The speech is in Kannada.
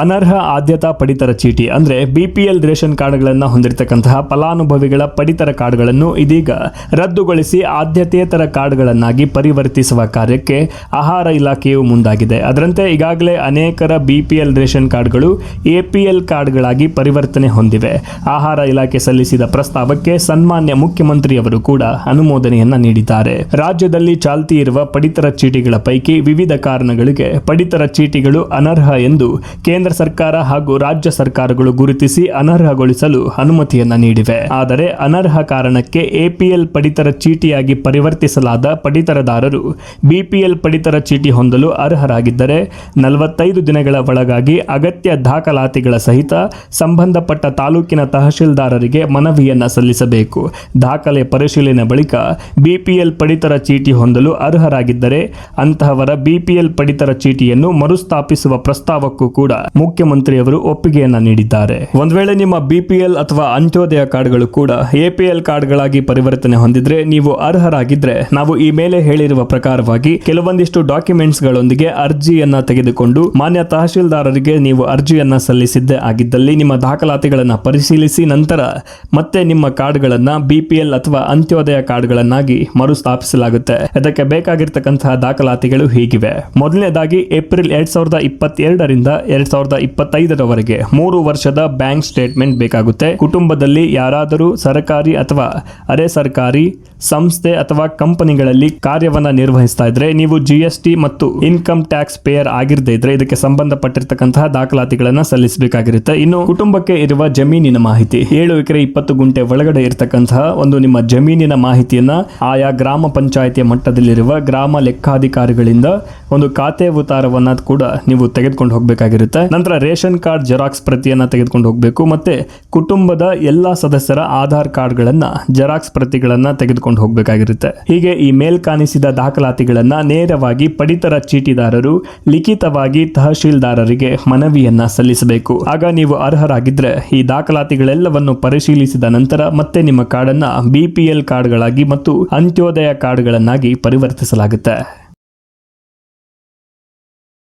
ಅನರ್ಹ ಆದ್ಯತಾ ಪಡಿತರ ಚೀಟಿ ಅಂದ್ರೆ ಬಿಪಿಎಲ್ ರೇಷನ್ ಕಾರ್ಡ್ಗಳನ್ನು ಹೊಂದಿರತಕ್ಕಂತಹ ಫಲಾನುಭವಿಗಳ ಪಡಿತರ ಕಾರ್ಡ್ಗಳನ್ನು ಇದೀಗ ರದ್ದುಗೊಳಿಸಿ ಆದ್ಯತೇತರ ಕಾರ್ಡ್ಗಳನ್ನಾಗಿ ಪರಿವರ್ತಿಸುವ ಕಾರ್ಯಕ್ಕೆ ಆಹಾರ ಇಲಾಖೆಯು ಮುಂದಾಗಿದೆ. ಅದರಂತೆ ಈಗಾಗಲೇ ಅನೇಕರ ಬಿಪಿಎಲ್ ರೇಷನ್ ಕಾರ್ಡ್ಗಳು ಎಪಿಎಲ್ ಕಾರ್ಡ್ಗಳಾಗಿ ಪರಿವರ್ತನೆ ಹೊಂದಿವೆ. ಆಹಾರ ಇಲಾಖೆ ಸಲ್ಲಿಸಿದ ಪ್ರಸ್ತಾವಕ್ಕೆ ಸನ್ಮಾನ್ಯ ಮುಖ್ಯಮಂತ್ರಿಯವರು ಕೂಡ ಅನುಮೋದನೆಯನ್ನ ನೀಡಿದ್ದಾರೆ. ರಾಜ್ಯದಲ್ಲಿ ಚಾಲ್ತಿ ಇರುವ ಪಡಿತರ ಚೀಟಿಗಳ ಪೈಕಿ ವಿವಿಧ ಕಾರಣಗಳಿಗೆ ಪಡಿತರ ಚೀಟಿಗಳು ಅನರ್ಹ ಎಂದು ಕೇಂದ್ರ ಸರ್ಕಾರ ಹಾಗೂ ರಾಜ್ಯ ಸರ್ಕಾರಗಳು ಗುರುತಿಸಿ ಅನರ್ಹಗೊಳಿಸಲು ಅನುಮತಿಯನ್ನ ನೀಡಿವೆ. ಆದರೆ ಅನರ್ಹ ಕಾರಣಕ್ಕೆ ಎಪಿಎಲ್ ಪಡಿತರ ಚೀಟಿಯಾಗಿ ಪರಿವರ್ತಿಸಲಾದ ಪಡಿತರದಾರರು ಬಿಪಿಎಲ್ ಪಡಿತರ ಚೀಟಿ ಹೊಂದಲು ಅರ್ಹರಾಗಿದ್ದರೆ ನಲವತ್ತೈದು ದಿನಗಳ ಒಳಗಾಗಿ ಅಗತ್ಯ ದಾಖಲಾತಿಗಳ ಸಹಿತ ಸಂಬಂಧಪಟ್ಟ ತಾಲೂಕಿನ ತಹಶೀಲ್ದಾರರಿಗೆ ಮನವಿಯನ್ನ ಸಲ್ಲಿಸಬೇಕು. ದಾಖಲೆ ಪರಿಶೀಲನೆ ಬಳಿಕ ಬಿಪಿಎಲ್ ಪಡಿತರ ಚೀಟಿ ಹೊಂದಲು ಅರ್ಹರಾಗಿದ್ದರೆ ಅಂತಹವರ ಬಿಪಿಎಲ್ ಪಡಿತರ ಚೀಟಿಯನ್ನು ಮರುಸ್ಥಾಪಿಸುವ ಪ್ರಸ್ತಾವಕ್ಕೂ ಕೂಡ ಮುಖ್ಯಮಂತ್ರಿಯವರು ಒಪ್ಪಿಗೆಯನ್ನ ನೀಡಿದ್ದಾರೆ. ಒಂದ್ ವೇಳೆ ನಿಮ್ಮ ಬಿಪಿಎಲ್ ಅಥವಾ ಅಂತ್ಯೋದಯ ಕಾರ್ಡ್ಗಳು ಕೂಡ ಎಪಿಎಲ್ ಕಾರ್ಡ್ಗಳಾಗಿ ಪರಿವರ್ತನೆ ಹೊಂದಿದ್ರೆ ನೀವು ಅರ್ಹರಾಗಿದ್ರೆ ನಾವು ಈ ಮೇಲೆ ಹೇಳಿರುವ ಪ್ರಕಾರವಾಗಿ ಕೆಲವೊಂದಿಷ್ಟು ಡಾಕ್ಯುಮೆಂಟ್ಸ್ ಗಳೊಂದಿಗೆ ಅರ್ಜಿಯನ್ನ ತೆಗೆದುಕೊಂಡು ಮಾನ್ಯ ತಹಶೀಲ್ದಾರರಿಗೆ ನೀವು ಅರ್ಜಿಯನ್ನ ಸಲ್ಲಿಸಿದ್ದೇ ಆಗಿದ್ದಲ್ಲಿ ನಿಮ್ಮ ದಾಖಲಾತಿಗಳನ್ನ ಪರಿಶೀಲಿಸಿ ನಂತರ ಮತ್ತೆ ನಿಮ್ಮ ಕಾರ್ಡ್ಗಳನ್ನ ಬಿಪಿಎಲ್ ಅಥವಾ ಅಂತ್ಯೋದಯ ಕಾರ್ಡ್ಗಳನ್ನಾಗಿ ಮರುಸ್ಥಾಪಿಸಲಾಗುತ್ತೆ. ಅದಕ್ಕೆ ಬೇಕಾಗಿರ್ತಕ್ಕಂತಹ ದಾಖಲಾತಿಗಳು ಹೀಗಿವೆ. ಮೊದಲನೇದಾಗಿ ಏಪ್ರಿಲ್ ಎರಡ್ ಸಾವಿರದ ಇಪ್ಪತ್ತೆರಡರಿಂದ ಎರಡ್ ಸಾವಿರದ ಇಪ್ಪತ್ತೈದರವರೆಗೆ ಮೂರು ವರ್ಷದ ಬ್ಯಾಂಕ್ ಸ್ಟೇಟ್ಮೆಂಟ್ ಬೇಕಾಗುತ್ತೆ. ಕುಟುಂಬದಲ್ಲಿ ಯಾರಾದರೂ ಸರಕಾರಿ ಅಥವಾ ಅರೆ ಸರ್ಕಾರಿ ಸಂಸ್ಥೆ ಅಥವಾ ಕಂಪನಿಗಳಲ್ಲಿ ಕಾರ್ಯವನ್ನ ನಿರ್ವಹಿಸ್ತಾ ಇದ್ರೆ ನೀವು ಜಿ ಎಸ್ ಟಿ ಮತ್ತು ಇನ್ಕಮ್ ಟ್ಯಾಕ್ಸ್ ಪೇಯರ್ ಆಗಿರದೇ ಇದ್ರೆ ಇದಕ್ಕೆ ಸಂಬಂಧಪಟ್ಟಿರ್ತಕ್ಕಂತಹ ದಾಖಲಾತಿಗಳನ್ನ ಸಲ್ಲಿಸಬೇಕಾಗಿರುತ್ತೆ. ಇನ್ನು ಕುಟುಂಬಕ್ಕೆ ಇರುವ ಜಮೀನಿನ ಮಾಹಿತಿ. ಏಳು ಎಕರೆ ಇಪ್ಪತ್ತು ಗುಂಟೆ ಒಳಗಡೆ ಇರತಕ್ಕಂತಹ ಒಂದು ನಿಮ್ಮ ಜಮೀನಿನ ಮಾಹಿತಿಯನ್ನ ಆಯಾ ಗ್ರಾಮ ಪಂಚಾಯಿತಿಯ ಮಟ್ಟದಲ್ಲಿರುವ ಗ್ರಾಮ ಲೆಕ್ಕಾಧಿಕಾರಿಗಳಿಂದ ಒಂದು ಖಾತೆ ಉತ್ತಾರವನ್ನ ಕೂಡ ನೀವು ತೆಗೆದುಕೊಂಡು ಹೋಗಬೇಕಾಗಿರುತ್ತೆ. ನಂತರ ರೇಷನ್ ಕಾರ್ಡ್ ಜೆರಾಕ್ಸ್ ಪ್ರತಿಯನ್ನ ತೆಗೆದುಕೊಂಡು ಹೋಗಬೇಕು. ಮತ್ತೆ ಕುಟುಂಬದ ಎಲ್ಲಾ ಸದಸ್ಯರ ಆಧಾರ್ ಕಾರ್ಡ್ಗಳನ್ನ ಜೆರಾಕ್ಸ್ ಪ್ರತಿಗಳನ್ನ ತೆಗೆದುಕೊಂಡು ಹೋಗಬೇಕಾಗಿರುತ್ತೆ. ಹೀಗೆ ಈ ಮೇಲ್ ಕಾಣಿಸಿದ ದಾಖಲಾತಿಗಳನ್ನ ನೇರವಾಗಿ ಪಡಿತರ ಚೀಟಿದಾರರು ಲಿಖಿತವಾಗಿ ತಹಶೀಲ್ದಾರರಿಗೆ ಮನವಿಯನ್ನ ಸಲ್ಲಿಸಬೇಕು. ಆಗ ನೀವು ಅರ್ಹರಾಗಿದ್ರೆ ಈ ದಾಖಲಾತಿಗಳೆಲ್ಲವನ್ನು ಪರಿಶೀಲಿಸಿದ ನಂತರ ಮತ್ತೆ ನಿಮ್ಮ ಕಾರ್ಡನ್ನ ಬಿಪಿಎಲ್ ಕಾರ್ಡ್ಗಳಾಗಿ ಮತ್ತು ಅಂತ್ಯೋದಯ ಕಾರ್ಡ್ಗಳನ್ನಾಗಿ ಪರಿವರ್ತಿಸಲಾಗುತ್ತೆ.